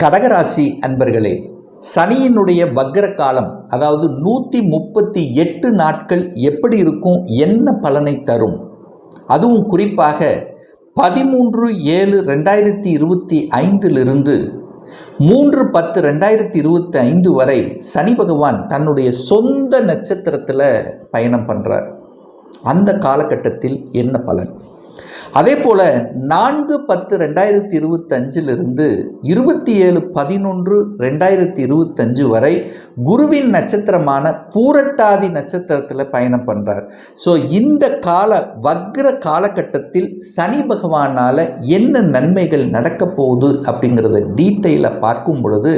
கடகராசி அன்பர்களே சனியினுடைய வக்ர காலம் அதாவது நூற்றி முப்பத்தி எட்டு நாட்கள் எப்படி இருக்கும் என்ன பலனை தரும்? அதுவும் குறிப்பாக பதிமூன்று ஏழு ரெண்டாயிரத்தி இருபத்தி ஐந்திலிருந்து மூன்று பத்து ரெண்டாயிரத்தி இருபத்தி ஐந்து வரை சனி பகவான் தன்னுடைய சொந்த நட்சத்திரத்தில் பயணம் பண்ணுறார் அந்த காலகட்டத்தில் என்ன பலன்? அதே போல் நான்கு பத்து ரெண்டாயிரத்தி இருபத்தஞ்சிலிருந்து இருபத்தி ஏழு பதினொன்று ரெண்டாயிரத்தி இருபத்தஞ்சு வரை குருவின் நட்சத்திரமான பூரட்டாதி நட்சத்திரத்தில் பயணம் பண்ணுறார் ஸோ இந்த கால வக்ர காலகட்டத்தில் சனி பகவானால் என்ன நன்மைகள் நடக்க போகுது அப்படிங்கிறத டீட்டெயிலாக பார்க்கும் பொழுது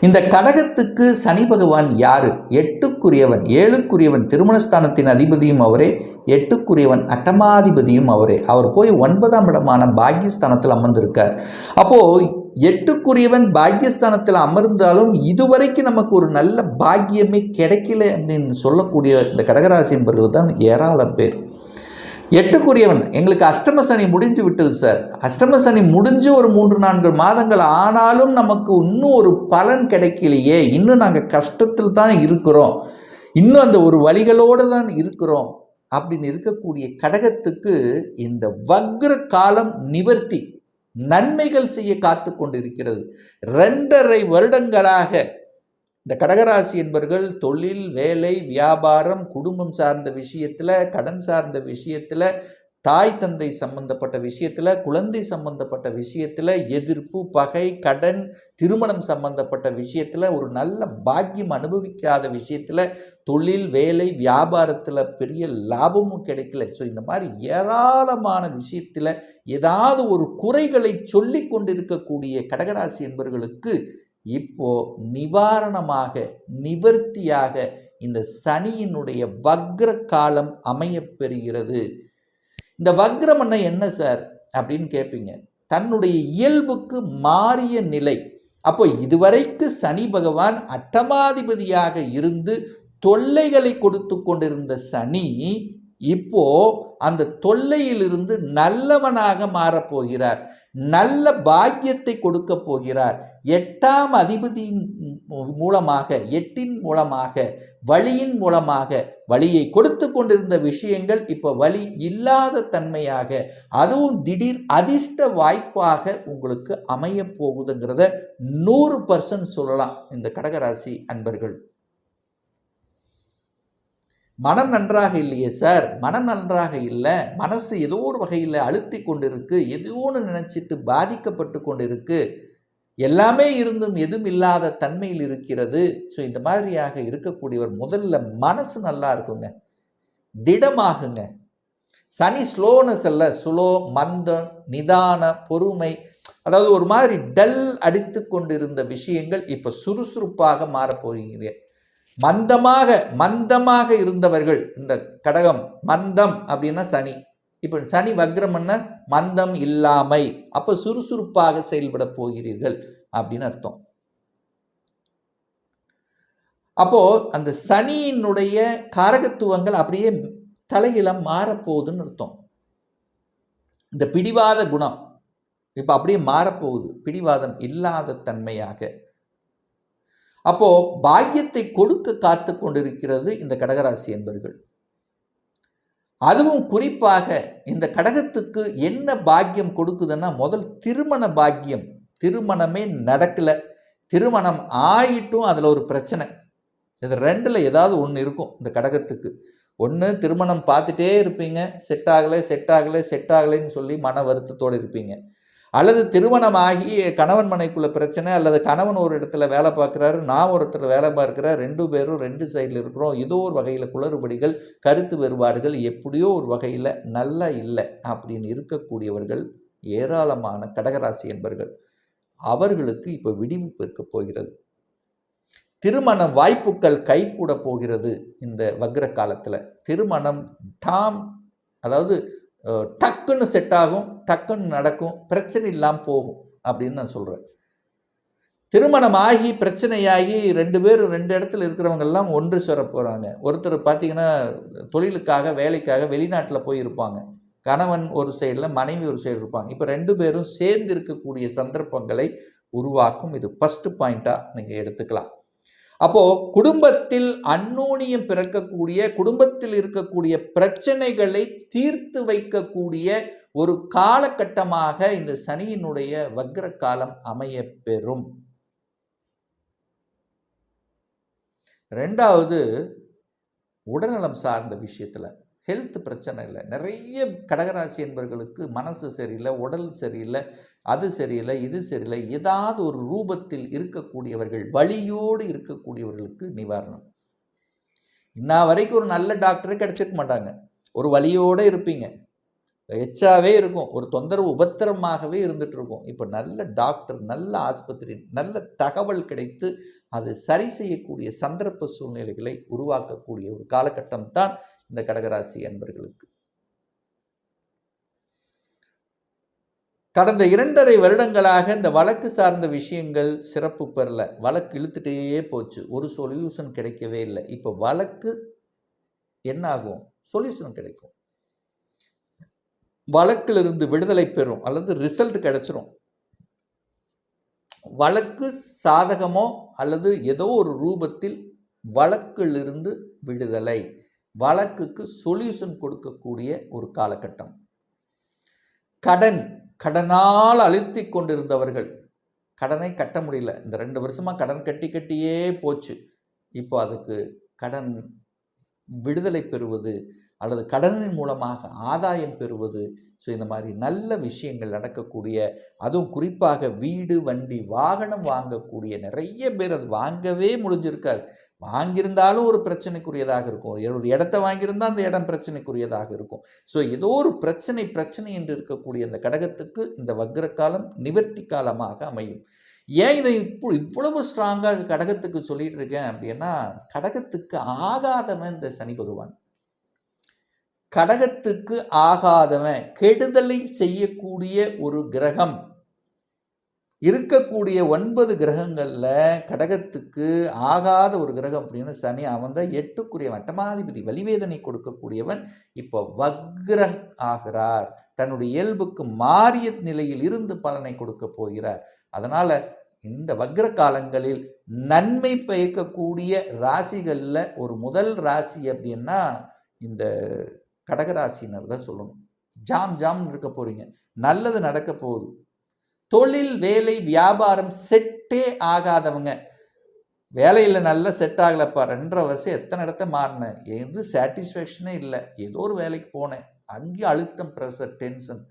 இந்த கடகத்துக்கு சனி பகவான் யார்? எட்டுக்குரியவன் ஏழுக்குரியவன் திருமணஸ்தானத்தின் அதிபதியும் அவரே எட்டுக்குரியவன் அட்டமாதிபதியும் அவரே. அவர் போய் ஒன்பதாம் இடமான பாக்கியஸ்தானத்தில் அமர்ந்திருக்கார். அப்போது எட்டுக்குரியவன் பாக்கியஸ்தானத்தில் அமர்ந்தாலும் இதுவரைக்கும் நமக்கு ஒரு நல்ல பாக்கியமே கிடைக்கல அப்படின்னு சொல்லக்கூடிய இந்த கடகராசி என்பவர்கள் தான் ஏராளம் பேர். எட்டுக்குரியவன் எங்களுக்கு அஷ்டம சனி முடிஞ்சு விட்டது சார். அஷ்டம சனி முடிஞ்சு ஒரு மூன்று நான்கு மாதங்கள் ஆனாலும் நமக்கு இன்னும் ஒரு பலன் கிடைக்கலையே. இன்னும் நாங்கள் கஷ்டத்தில் தான் இருக்கிறோம். இன்னும் அந்த ஒரு வழிகளோடு தான் இருக்கிறோம். அப்படின்னு இருக்கக்கூடிய கடகத்துக்கு இந்த வக்ர காலம் நிவர்த்தி நன்மைகள் செய்ய காத்து கொண்டிருக்கிறது. ரெண்டரை வருடங்களாக இந்த கடகராசி என்பர்கள் தொழில் வேலை வியாபாரம் குடும்பம் சார்ந்த விஷயத்தில் கடன் சார்ந்த விஷயத்தில் தாய் தந்தை சம்பந்தப்பட்ட விஷயத்தில் குழந்தை சம்பந்தப்பட்ட விஷயத்தில் எதிர்ப்பு பகை கடன் திருமணம் சம்பந்தப்பட்ட விஷயத்தில் ஒரு நல்ல பாக்கியம் அனுபவிக்காத விஷயத்தில் தொழில் வேலை வியாபாரத்தில் பெரிய லாபமும் கிடைக்கல. ஸோ இந்த மாதிரி ஏராளமான விஷயத்தில் ஏதாவது ஒரு குறைகளை சொல்லி கொண்டிருக்கக்கூடிய கடகராசி என்பவர்களுக்கு இப்போ நிவாரணமாக நிவர்த்தியாக இந்த சனியினுடைய வக்ர காலம் அமையப்பெறுகிறது இந்த வக்ரம்னா என்ன சார்? அப்படின்னு கேட்பீங்க தன்னுடைய இயல்புக்கு மாறிய நிலை. அப்போ இதுவரைக்கு சனி பகவான் அட்டமாதிபதியாக இருந்து தொல்லைகளை கொடுத்து கொண்டிருந்த சனி இப்போ அந்த தொல்லையிலிருந்து நல்லவனாக மாறப்போகிறார் நல்ல பாக்கியத்தை கொடுக்க போகிறார். எட்டாம் அதிபதியின் மூலமாக எட்டின் மூலமாக வழியின் மூலமாக வழியை கொடுத்து கொண்டிருந்த விஷயங்கள் இப்போ வழி இல்லாத தன்மையாக அதுவும் திடீர் அதிர்ஷ்ட வாய்ப்பாக உங்களுக்கு அமைய போகுதுங்கிறத நூறு பர்சன்ட் சொல்லலாம் இந்த கடகராசி அன்பர்கள். மனம் நன்றாக இல்லையே சார்? மனம் நன்றாக இல்லை. மனசு ஏதோ ஒரு வகையில் அழுத்தி கொண்டிருக்கு. எதோ ஒன்று நினச்சிட்டு பாதிக்கப்பட்டு கொண்டிருக்கு. எல்லாமே இருந்தும் எதுவும் இல்லாத தன்மையில் இருக்கிறது. ஸோ இந்த மாதிரியாக இருக்கக்கூடியவர் முதல்ல மனசு நல்லா இருக்குங்க. திடமாகுங்க. சனி ஸ்லோனஸ் அல்ல. சுலோ மந்தம் நிதான பொறுமை. அதாவது ஒரு மாதிரி டல் அடித்து கொண்டிருந்த விஷயங்கள் இப்போ சுறுசுறுப்பாக மாறப்போகிறீங்க மந்தமாக மந்தமாக இருந்தவர்கள் இந்த கடகம் மந்தம் அப்படின்னா சனி. இப்போ சனி வக்ரம்னா மந்தம் இல்லாமை. அப்போ சுறுசுறுப்பாக செயல்பட போகிறீர்கள் அப்படின்னு அர்த்தம். அப்போ அந்த சனியினுடைய காரகத்துவங்கள் அப்படியே தலையில மாறப்போகுதுன்னு அர்த்தம். இந்த பிடிவாத குணம் இப்போ அப்படியே மாறப்போகுது பிடிவாதம் இல்லாத தன்மையாக. அப்போ பாக்கியத்தை கொடுக்க காத்து கொண்டிருக்கிறது இந்த கடகராசி என்பர்கள். அதுவும் குறிப்பாக இந்த கடகத்துக்கு என்ன பாக்கியம் கொடுக்குதுன்னா முதல் திருமண பாக்கியம். திருமணமே நடக்கலை. திருமணம் ஆயிட்டும் அதில் ஒரு பிரச்சனை. இது ரெண்டில் ஏதாவது ஒன்று இருக்கும் இந்த கடகத்துக்கு. ஒன்று திருமணம் பார்த்துட்டே இருப்பீங்க. செட் ஆகலை செட் ஆகலை செட் ஆகலைன்னு சொல்லி மன வருத்தத்தோடு இருப்பீங்க. அல்லது திருமணமாகி கணவன் மனைக்குள்ள பிரச்சனை அல்லது கணவன் ஒரு இடத்துல வேலை பார்க்குறாரு நான் ஒருத்தர் வேலை பார்க்குறேன் ரெண்டு பேரும் ரெண்டு சைடில் இருக்கிறோம். ஏதோ ஒரு வகையில் குளறுபடிகள் கருத்து வேறுபாடுகள் எப்படியோ ஒரு வகையில் நல்லா இல்லை அப்படின்னு இருக்கக்கூடியவர்கள் ஏராளமான கடகராசி என்பர்கள். அவர்களுக்கு இப்போ விடிவிப்பு இருக்க போகிறது. திருமண வாய்ப்புகள் கைகூட போகிறது இந்த வக்ர காலத்தில். திருமணம் டாம் அதாவது டக்குன்னு செட் ஆகும் டக்குன்னு நடக்கும் பிரச்சனை இல்லாமல் போகும் அப்படின்னு நான் சொல்கிறேன் திருமணம் ஆகி பிரச்சனையாகி ரெண்டு பேரும் ரெண்டு இடத்துல இருக்கிறவங்கெல்லாம் ஒன்று சேர போகிறாங்க ஒருத்தர் பார்த்தீங்கன்னா தொழிலுக்காக வேலைக்காக வெளிநாட்டில் போய் இருப்பாங்க. கணவன் ஒரு சைடில் மனைவி ஒரு சைடு இருப்பாங்க. இப்போ ரெண்டு பேரும் சேர்ந்து இருக்கக்கூடிய சந்தர்ப்பங்களை உருவாக்கும் இது ஃபஸ்ட்டு பாயிண்ட்டாக நீங்கள் எடுத்துக்கலாம். அப்போ குடும்பத்தில் அன்னோனியம் பிறக்கக்கூடிய குடும்பத்தில் இருக்கக்கூடிய பிரச்சனைகளை தீர்த்து வைக்கக்கூடிய ஒரு காலகட்டமாக இந்த சனியினுடைய வக்ர காலம் அமைய பெறும் ரெண்டாவது உடல்நலம் சார்ந்த விஷயத்தில் ஹெல்த் பிரச்சனை இல்லை. நிறைய கடகராசி என்பவர்களுக்கு மனசு சரியில்லை உடல் சரியில்லை அது சரியில்லை இது சரியில்லை. ஏதாவது ஒரு ரூபத்தில் இருக்கக்கூடியவர்கள் வழியோடு இருக்கக்கூடியவர்களுக்கு நிவாரணம். இன்ன வரைக்கும் ஒரு நல்ல டாக்டரே கிடைச்சிருக்க மாட்டாங்க. ஒரு வழியோடு இருப்பீங்க. எச்சாவே இருக்கும். ஒரு தொந்தரவு உபத்திரமாகவே இருந்துட்டு இருக்கும். இப்போ நல்ல டாக்டர் நல்ல ஆஸ்பத்திரி நல்ல தகவல் கிடைத்து அது சரி செய்யக்கூடிய சந்தர்ப்ப சூழ்நிலைகளை உருவாக்கக்கூடிய ஒரு காலகட்டம் தான் இந்த கடகராசி அன்பர்களுக்கு கடந்த இரண்டரை வருடங்களாக இந்த வழக்கு சார்ந்த விஷயங்கள் சிறப்பு பெறல. வழக்கு இழுத்துட்டே போச்சு. ஒரு சொல்யூஷன் கிடைக்கவே இல்லை. இப்போ வழக்கு என்ன ஆகும் சொல்யூஷன் கிடைக்கும். வழக்கிலிருந்து விடுதலை பெறும். அல்லது ரிசல்ட் கிடைச்சிரும். வழக்கு சாதகமோ அல்லது ஏதோ ஒரு ரூபத்தில் வழக்கிலிருந்து விடுதலை வழக்குக்கு சொல்யூஷன் கொடுக்கக்கூடிய ஒரு காலகட்டம். கடன் கடனால் அழுத்தி கொண்டிருந்தவர்கள். கடனை கட்ட முடியல. இந்த ரெண்டு வருஷமாக கடன் கட்டி கட்டியே போச்சு. இப்போ அதுக்கு கடன் விடுதலை பெறுவது அல்லது கடனின் மூலமாக ஆதாயம் பெறுவது. ஸோ இந்த மாதிரி நல்ல விஷயங்கள் நடக்கக்கூடிய அதுவும் குறிப்பாக வீடு வண்டி வாகனம் வாங்கக்கூடிய நிறைய பேர் அது வாங்கவே முடிஞ்சிருக்காது. வாங்கியிருந்தாலும் ஒரு பிரச்சனைக்குரியதாக இருக்கும். ஒரு இடத்த வாங்கியிருந்தால் அந்த இடம் பிரச்சனைக்குரியதாக இருக்கும். ஸோ ஏதோ ஒரு பிரச்சனை பிரச்சனை என்று இருக்கக்கூடிய அந்த கடகத்துக்கு இந்த வக்ர காலம் நிவர்த்தி காலமாக அமையும். ஏன் இதை இப்போ இவ்வளவு ஸ்ட்ராங்காக கடகத்துக்கு சொல்லிட்டு இருக்கேன் அப்படின்னா கடகத்துக்கு ஆகாதவன் இந்த சனி பகவான். கடகத்துக்கு ஆகாதவன் கெடுதலை செய்யக்கூடிய ஒரு கிரகம். இருக்கக்கூடிய ஒன்பது கிரகங்களில் கடகத்துக்கு ஆகாத ஒரு கிரகம் அப்படின்னு சனி அவன் தான் எட்டுக்குரிய வட்டமாதிபதி வலிவேதனை கொடுக்கக்கூடியவன் இப்போ வக்ர ஆகிறார். தன்னுடைய இயல்புக்கு மாறிய நிலையில் இருந்து பலனை கொடுக்க போகிறார். அதனால் இந்த வக்ர காலங்களில் நன்மை பயக்கக்கூடிய ராசிகளில் ஒரு முதல் ராசி அப்படின்னா இந்த கடகராசினர் தான் சொல்லணும். ஜாம் ஜாம்னு இருக்க போகிறீங்க நல்லது நடக்க போகுது. தொழில் வேலை வியாபாரம் செட்டே ஆகாதவங்க. வேலையில் நல்லா செட் ஆகலப்பா. ரெண்டரை வருஷம் எத்தனை இடத்த மாறினேன்? எது சாட்டிஸ்ஃபேக்ஷனே இல்லை. ஏதோ ஒரு வேலைக்கு போனேன். அங்கேயும் அழுத்தம் ப்ரெஷர் டென்ஷன்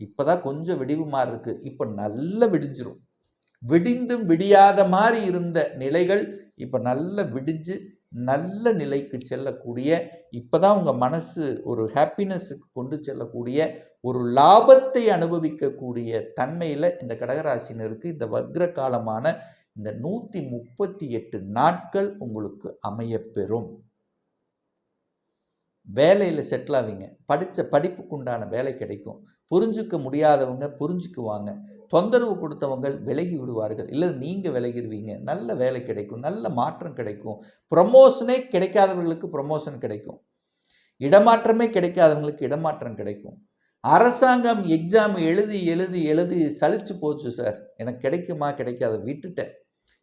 இப்போ தான் கொஞ்சம் விடிவு மாதிரி இருக்குது இப்போ நல்லா விடிஞ்சிரும். விடிந்தும் விடியாத மாதிரி இருந்த நிலைகள் இப்போ நல்லா விடிஞ்சு நல்ல நிலைக்கு செல்லக்கூடிய இப்போ தான் உங்கள் மனசு ஒரு ஹாப்பினஸுக்கு கொண்டு செல்லக்கூடிய ஒரு லாபத்தை அனுபவிக்கக்கூடிய தன்மையில் இந்த கடகராசினருக்கு இந்த வக்ர காலமான இந்த நூற்றி முப்பத்தி எட்டு நாட்கள் உங்களுக்கு அமையப்பெறும். வேலையில் செட்டில் ஆவீங்க. படித்த படிப்புக்குண்டான வேலை கிடைக்கும். புரிஞ்சுக்க முடியாதவங்க புரிஞ்சுக்குவாங்க. தொந்தரவு கொடுத்தவங்க விலகி விடுவார்கள். இல்லை நீங்கள் விலகிடுவீங்க. நல்ல வேலை கிடைக்கும். நல்ல மாற்றம் கிடைக்கும். ப்ரமோஷனே கிடைக்காதவர்களுக்கு ப்ரமோஷன் கிடைக்கும். இடமாற்றமே கிடைக்காதவங்களுக்கு இடமாற்றம் கிடைக்கும். அரசாங்கம் எக்ஸாம் எழுதி எழுதி எழுதி சலிச்சு போச்சு சார் எனக்கு கிடைக்குமா கிடைக்காத? விட்டுட்டேன்.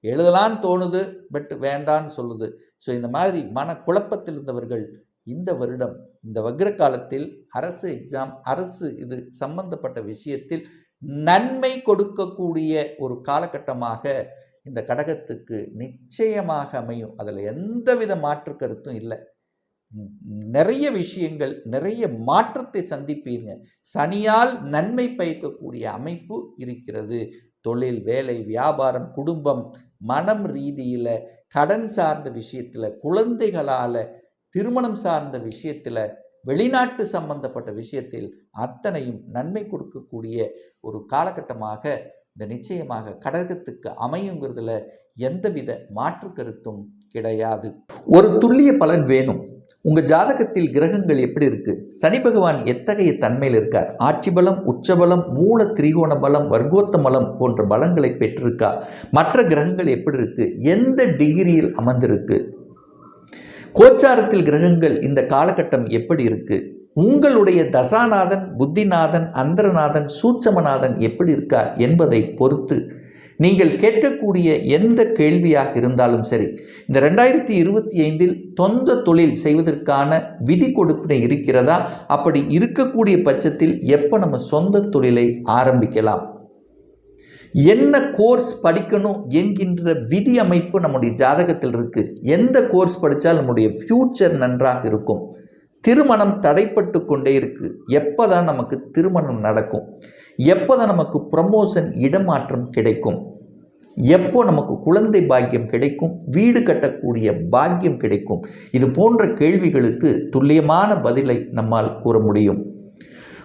எழுதலான்னு தோணுது பட் வேண்டான்னு சொல்லுது. ஸோ இந்த மாதிரி மன குழப்பத்தில் இருந்தவர்கள் இந்த வருடம் இந்த வக்ர காலத்தில் அரசு எக்ஸாம் அரசு இது சம்பந்தப்பட்ட விஷயத்தில் நன்மை கொடுக்கக்கூடிய ஒரு காலகட்டமாக இந்த கடகத்துக்கு நிச்சயமாக அமையும். அதில் எந்தவித மாற்று கருத்தும் இல்லை. நிறைய விஷயங்கள் நிறைய மாற்றத்தை சந்திப்பீங்க. சனியால் நன்மை பயக்கக்கூடிய அமைப்பு இருக்கிறது. தொழில் வேலை வியாபாரம் குடும்பம் மனம் ரீதியில் கடன் சார்ந்த விஷயத்தில் குழந்தைகளால் திருமணம் சார்ந்த விஷயத்தில் வெளிநாட்டு சம்பந்தப்பட்ட விஷயத்தில் அத்தனையும் நன்மை கொடுக்கக்கூடிய ஒரு காலகட்டமாக இந்த நிச்சயமாக கடகத்துக்கு அமையுங்கிறதுல எந்தவித மாற்று கருத்தும் கிடையாது. ஒரு துல்லிய பலன் வேணும். உங்கள் ஜாதகத்தில் கிரகங்கள் எப்படி இருக்கு? சனி பகவான் எத்தகைய தன்மையில் இருக்கார்? ஆட்சி பலம் உச்சபலம் மூல திரிகோண பலம் வர்க்கோத்த பலம் போன்ற பலங்களை பெற்றிருக்கா? மற்ற கிரகங்கள் எப்படி இருக்கு? எந்த டிகிரியில் அமர்ந்திருக்கு? கோச்சாரத்தில் கிரகங்கள் இந்த காலகட்டம் எப்படி இருக்கு? உங்களுடைய தசாநாதன் புத்திநாதன் அந்தரநாதன் சூட்சமநாதன் எப்படி இருக்கார் என்பதை பொறுத்து நீங்கள் கேட்கக்கூடிய எந்த கேள்வியாக இருந்தாலும் சரி இந்த ரெண்டாயிரத்தி இருபத்தி ஐந்தில் சொந்த தொழில் செய்வதற்கான விதி கொடுப்பினை இருக்கிறதா? அப்படி இருக்கக்கூடிய பட்சத்தில் எப்போ நம்ம சொந்த தொழிலை ஆரம்பிக்கலாம்? என்ன கோர்ஸ் படிக்கணும் என்கின்ற விதி அமைப்பு நம்முடைய ஜாதகத்தில் இருக்கு. எந்த கோர்ஸ் படித்தால் நம்முடைய ஃப்யூச்சர் நன்றாக இருக்கும். திருமணம் தடைப்பட்டு கொண்டே இருக்கு. எப்போ தான் நமக்கு திருமணம் நடக்கும்? எப்போ தான் நமக்கு ப்ரமோஷன் இடமாற்றம் கிடைக்கும்? எப்போ நமக்கு குழந்தை பாக்கியம் கிடைக்கும்? வீடு கட்டக்கூடிய பாக்கியம் கிடைக்கும்? இது போன்ற கேள்விகளுக்கு துல்லியமான பதிலை நம்மால் கூற முடியும்.